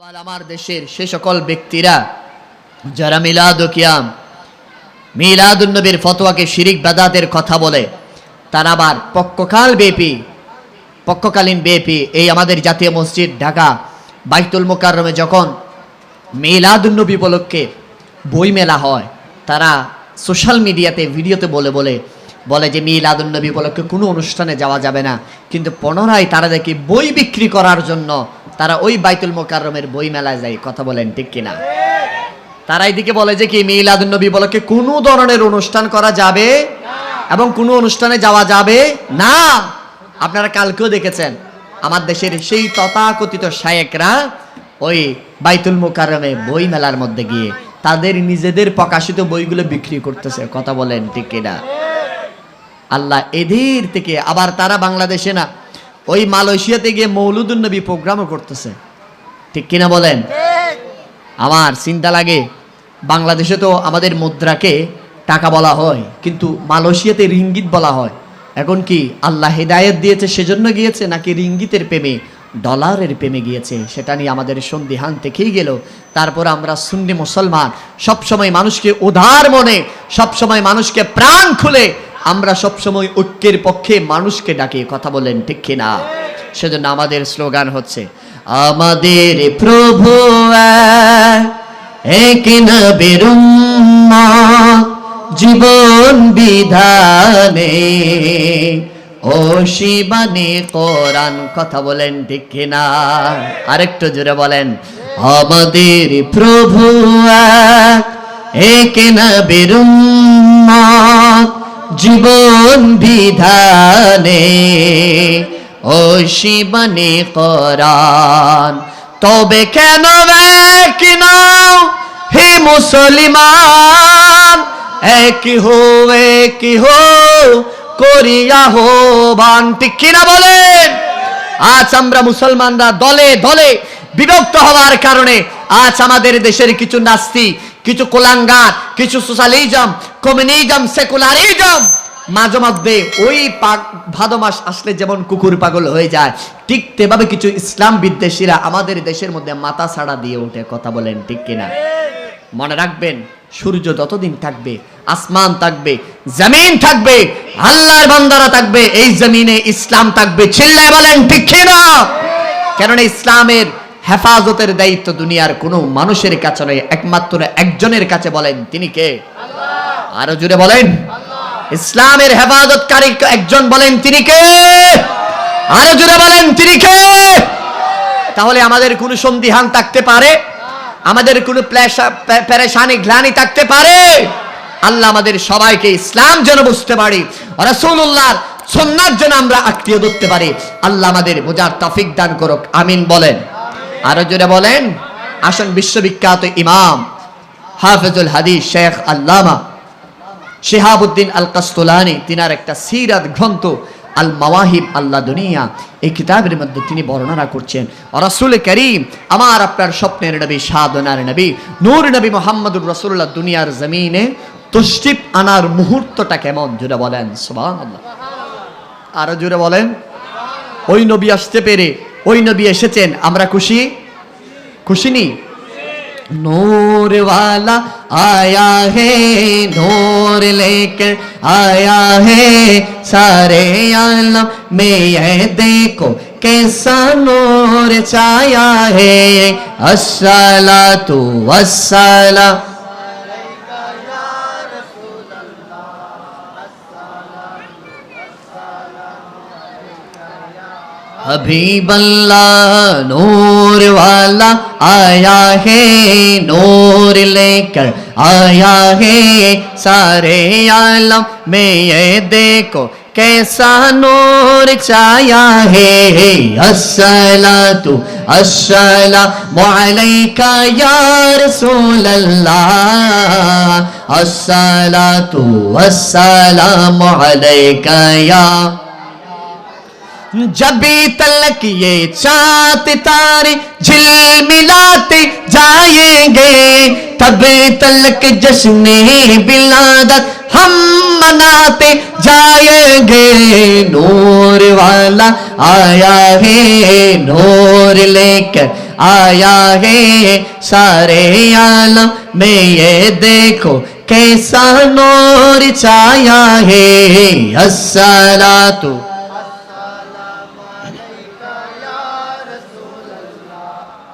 আবার আমার দেশের সে সকল ব্যক্তিরা, যারা মিলাদ কিয়াম মিলাদুন্নবীর ফতোয়াকে শিরিক বেদাতের কথা বলে, তারা আবার পক্ষকাল বেপি পক্ষকালীন বেপি এই আমাদের জাতীয় মসজিদ ঢাকা, বাইতুল মোকাররমে যখন মিলাদুন্নবী উপলক্ষে বই মেলা হয়, তারা সোশ্যাল মিডিয়াতে ভিডিওতে বলে বলে বলে যে মিলাদুন্নবী উপলক্ষে কোনো অনুষ্ঠানে যাওয়া যাবে না, কিন্তু পুনরায় তারা দেখি বই বিক্রি করার জন্য তারা ওই বাইতুল মোকাররমের বই মেলায় যায়, কথা বলেন ঠিক কিনা? তারা এদিকে বলে যে কি, মিলাদুন্নবী উপলক্ষে কোনো ধরনের অনুষ্ঠান করা যাবে? এবং কোনো অনুষ্ঠানে যাওয়া যাবে? না! আপনারা কালকেও দেখেছেন, আমার দেশের সেই তথাকথিত শায়েকরা ওই বাইতুল মোকারমে বই মেলার মধ্যে গিয়ে তাদের নিজেদের প্রকাশিত বইগুলো বিক্রি করতেছে, কথা বলেন ঠিক কিনা? আল্লাহ এদের থেকে, আবার তারা বাংলাদেশে না ওই মালয়েশিয়াতে গিয়ে মৌলুদুন্নবী প্রোগ্রামও করতেছে। ঠিক কিনা বলেন? আমার চিন্তা লাগে বাংলাদেশে তো আমাদের মুদ্রাকে টাকা বলা হয় কিন্তু মালয়েশিয়াতে রিঙ্গিত বলা হয়। এখন কি আল্লাহ হেদায়েত দিয়েছে সেজন্য গিয়েছে নাকি রিঙ্গিতের প্রেমে ডলারের প্রেমে গিয়েছে? সেটা নিয়ে আমাদের সন্দিহান থেকেই গেল। তারপর আমরা সুন্নি মুসলমান সবসময় মানুষকে উদার মনে সবসময় মানুষকে প্রাণ খুলে আমরা সবসময় ঐক্যের পক্ষে মানুষকে ডাকি কথা বলেন ঠিক কিনা? সেজন্য আমাদের স্লোগান হচ্ছে আমাদের প্রভু এক, জীবন বিধানে। ও শিবানী কোরআন কথা বলেন ঠিক কিনা? আরেকটু জোরে বলেন আমাদের প্রভু এক, নবীর উম্মত, জীবন বিধানে, ও শিবানী কোরআন। তবে কেন কিন হে মুসলিমান? এক হো এক হো করিয়া হো বান কিনা বলেন? আজ আমরা মুসলমানরা দলে দলে বিভক্ত হওয়ার কারণে আজ আমাদের দেশের কিছু নাস্তি কিছু কোলাঙ্গার, কিছু সোশ্যালিজম, কমিউনিজম, সেকুলারিজম। মাঝে মধ্যে ওই ভাদো মাস আসলে যেমন কুকুর পাগল হয়ে যায়, ঠিক তেভাবে কিছু ইসলাম বিদ্বেষীরা আমাদের দেশের মধ্যে মাথা ছাড়া দিয়ে ওঠে কথা বলেন ঠিক কিনা? মনে রাখবেন, সূর্য যতদিন থাকবে, আসমান থাকবে, জমিন থাকবে, আল্লাহর বান্দারা থাকবে, এই জমিনে ইসলাম থাকবে, চিল্লায় বলেন ঠিক কিনা? কেননা ইসলামের হেফাজতের দায়িত্ব দুনিয়ার কোনো মানুষের কাছে নয় একমাত্র একজনের কাছে বলেন তিনি কে? আরও জুড়ে বলেন। ইসলামের হেফাজতকারী একজন বলেন তিনি কে? আরও জুড়ে বলেন তিনি কে? তাহলে আমাদের কোনো সন্দিহান থাকতে পারে? আমাদের কোনো প্লেশা- পে- পেরেশানি গ্লানি থাকতে পারে? আল্লাহ আমাদের সবাইকে ইসলাম যেন বুঝতে পারি রসুল্লাহ সন্ন্যার যেন আমরা আত্মীয় ধরতে পারি। আল্লাহ আমাদের বোঝার তফিক দান করুক আমিন বলেন। আরও জোরে বলেন। আসন বিশ্ববিখ্যাত ইমাম হাফেজুল হাদিস শেখ আল্লামা শিহাবুদ্দিন আল কাস্তলানি তিনার একটা সিরাত গ্রন্থ আল মাওয়াহিব আল্লাহ দুনিয়া। এই কিতাবের মধ্যে তিনি বর্ণনা করছেন, রসুল করিম, আমার আপনার স্বপ্নের নবী, সাধনার নবী, নূর নবী মোহাম্মদুর রসুল্লাহ দুনিয়ার জমিনে তুষ্টিপ আনার মুহূর্তটা কেমন? জুড়ে বলেন সুবাহ আরও জুড়ে বলেন, ওই নবী আসতে পেরে ওই নবী এসেছেন আমরা খুশি খুশি নি नूर वाला आया है नूर लेकर आया है सारे आलम में ये देखो कैसा नूर छाया है अस्सला तू अस्सला हबीब अल्लाह नूर वाला आया है नूर लेकर आया है सारे आलम में ये देखो कैसा नूर छाया है अस्सला तू अस्सला अलैका या रसूल अल्लाह अस्सला तू अस्सलाम अलैका या जब तलक ये चाँद तारे झिलमिलाते जाएँगे, तब तलक जश्न बिलादत हम मनाते जाएँगे। नूर वाला आया है, नूर लेकर आया है। सारे आलम में ये देखो कैसा नूर छाया है। अस्सलातु